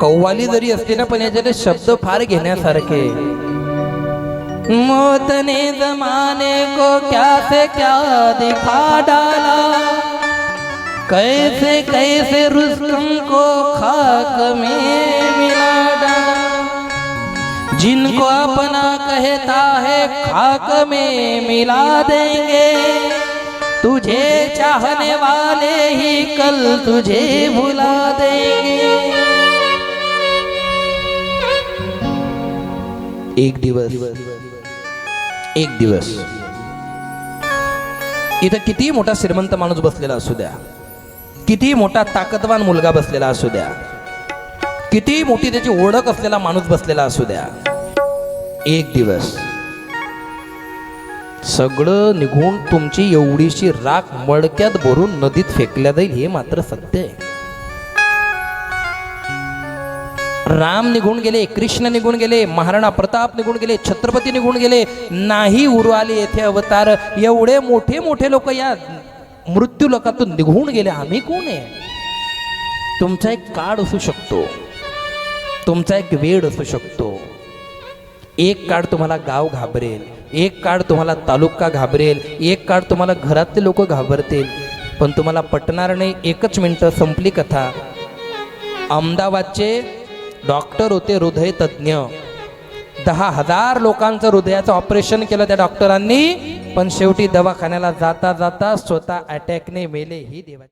कव्वाली जरी असली ना, पण शब्द फार घेण्यासारखे. मौत ने जमाने को क्या से क्या दिखा डाला? कैसे कैसे रुस्तम को खाक में मिला डाला? जिनको अपना कहता है खाक में मिला देंगे। तुझे चाहने वाले ही कल तुझे भुला देंगे। एक दिवस एक दिवस। इथं किती मोठा श्रीमंत माणूस बसलेला असू द्या. किती मोठा ताकदवान मुलगा बसलेला असू द्या. किती मोठी त्याची ओळख असलेला माणूस बसलेला असू द्या. एक दिवस. सगळं निघून तुमची एवढीशी राख मडक्यात भरून नदीत फेकल्या जाईल हे मात्र सत्य आहे. राम निघून गेले कृष्ण निघून गेले महाराणा प्रताप निघून गेले छत्रपती निघून गेले नाही उरवाले येथे अवतार. एवढे मोठे मोठे लोक या मृत्यू लोकातून निघून गेले. आम्ही कोण आहे? तुमचा एक काळ असू शकतो. तुमचा एक वेळ असू शकतो. एक काळ तुम्हाला गाव घाबरेल. एक काळ तुम्हाला तालुका घाबरेल एक काळ तुम्हाला घरातले लोक घाबरतील. पण तुम्हाला पटणार नाही एकच मिनटं संपली कथा. अहमदाबादचे डॉक्टर होते हृदय तज्ज्ञ. दहा हजार लोकांचं हृदयाचं ऑपरेशन केलं त्या डॉक्टरांनी पण शेवटी दवाखान्याला जाता जाता स्वतः अटॅकने मेले ही देवा